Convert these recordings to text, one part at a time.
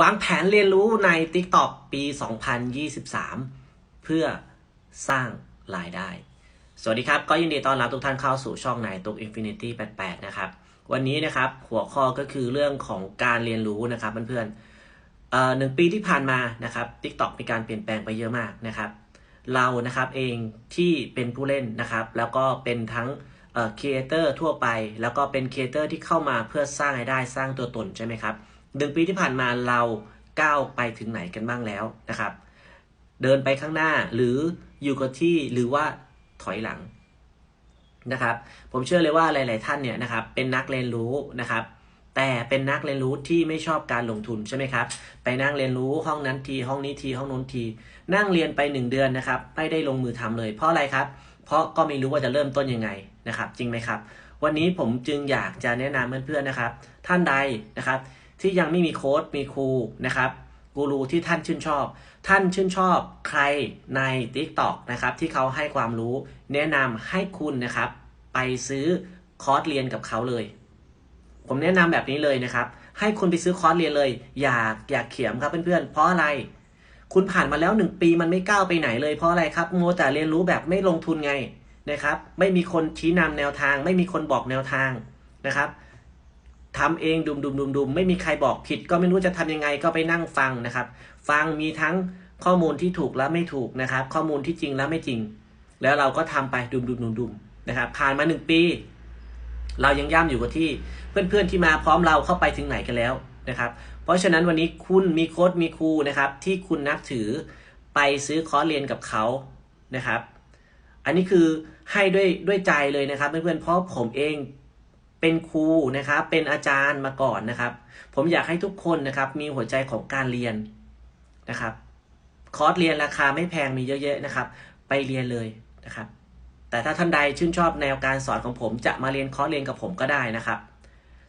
วางแผนเรียนรู้ใน TikTok ปี 2023 เพื่อสร้างรายได้ สวัสดีครับ ก็ยินดีต้อนรับทุกท่านเข้าสู่ช่องนายตุก Infinity 88 นะครับ วันนี้นะครับหัวข้อก็คือเรื่องของการเรียนรู้นะครับเพื่อนๆเอ่อหนึ่งปีที่ผ่านมานะครับ TikTok มีการเปลี่ยนแปลงไปเยอะมากนะครับ เรานะครับเองที่เป็นผู้เล่นนะครับ แล้วก็เป็นทั้งเอ่อครีเอเตอร์ทั่วไป แล้วก็เป็นครีเอเตอร์ที่เข้ามาเพื่อสร้างรายได้สร้างตัวตนใช่ไหมครับ หนึ่งปีที่ผ่านมาเราก้าวไปถึงไหนกันบ้างแล้วนะครับ เดินไปข้างหน้าหรืออยู่กับที่หรือว่าถอยหลังนะครับ ผมเชื่อเลยว่าหลาย ๆ ท่านเนี่ยนะครับ เป็นนักเรียนรู้นะครับ แต่เป็นนักเรียนรู้ที่ไม่ชอบการลงทุนใช่ไหมครับ ไปนั่งเรียนรู้ห้องนั้นทีห้องนี้ทีห้องนู้นที นั่งเรียนไป 1 เดือนนะครับ ไม่ได้ลงมือทำเลย เพราะอะไรครับ เพราะก็ไม่รู้ว่าจะเริ่มต้นยังไงนะครับ จริงไหมครับ วันนี้ผมจึงอยากจะแนะนำเพื่อน ๆ นะครับ ท่านใดนะครับ ที่ยังไม่มีโค้ดมีครูนะครับกูรูที่ท่านชื่นชอบ ท่านชื่นชอบใครใน TikTok นะครับที่เขาให้ความรู้ แนะนำให้คุณนะครับ ไปซื้อคอร์สเรียนกับเขาเลย ผมแนะนำแบบนี้เลยนะครับ ให้คุณไปซื้อคอร์สเรียนเลย อยากอยากเขียมครับเพื่อนๆ เพราะอะไร คุณผ่านมาแล้วหนึ่งปีมันไม่ก้าวไปไหนเลยเพราะอะไรครับโมแต่เรียนรู้แบบไม่ลงทุนไงนะครับ ไม่มีคนชี้นำแนวทาง ไม่มีคนบอกแนวทางนะครับ ทำเองดุมดุมดุมดุมไม่มีใครบอกผิด ก็ไม่รู้จะทำยังไงก็ไปนั่งฟังนะครับ ฟังมีทั้งข้อมูลที่ถูกและไม่ถูกนะครับ ข้อมูลที่จริงและไม่จริง แล้วเราก็ทำไปดุมดุมดุมดุมนะครับผ่านมาหนึ่งปี เรายังย่ำอยู่กับที่เพื่อนๆที่มาพร้อมเราเข้าไปถึงไหนกันแล้วนะครับ เพราะฉะนั้นวันนี้คุณมีโค้ดมีครูนะครับ ที่คุณนับถือไปซื้อคอร์สเรียนกับเขานะครับ อันนี้คือให้ด้วยด้วยใจเลยนะครับเพื่อนๆเพราะผมเอง เป็นครูนะครับ เป็นอาจารย์มาก่อนนะครับ ผมอยากให้ทุกคนนะครับ มีหัวใจของการเรียนนะครับ คอร์สเรียนราคาไม่แพงมีเยอะๆนะครับ ไปเรียนเลยนะครับ แต่ถ้าท่านใดชื่นชอบแนวการสอนของผมจะมาเรียนคอร์สเรียนกับผมก็ได้นะครับ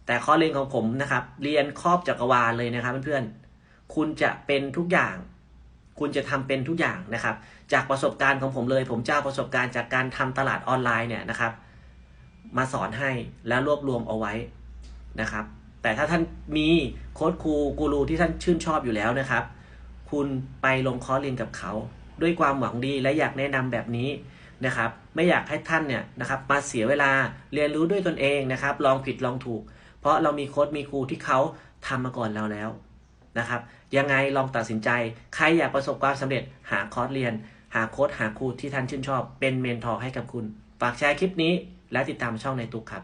แต่คอร์สเรียนของผมนะครับ เรียนครอบจักรวาลเลยนะครับเพื่อนๆคุณจะเป็นทุกอย่างคุณจะทำเป็นทุกอย่างนะครับ จากประสบการณ์ของผมเลย ผมเจ้าประสบการณ์จากการทำตลาดออนไลน์เนี่ยนะครับ มาสอนให้แล้วรวบรวมเอาไว้นะครับ แต่ถ้าท่านมีโค้ดครูกูรูที่ท่านชื่นชอบอยู่แล้วนะครับ คุณไปลงคอร์สเรียนกับเขา ด้วยความหวังดีและอยากแนะนำแบบนี้นะครับ ไม่อยากให้ท่านเนี่ยนะครับมาเสียเวลาเรียนรู้ด้วยตนเองนะครับ ลองผิดลองถูก เพราะเรามีโค้ดมีครูที่เขาทำมาก่อนเราแล้วนะครับ ยังไงลองตัดสินใจ ใครอยากประสบความสำเร็จหาคอร์สเรียน หาโค้ดหาครูที่ท่านชื่นชอบ เป็นเมนทอร์ให้กับคุณ ฝากแชร์คลิปนี้และติดตามช่องในตุกครับ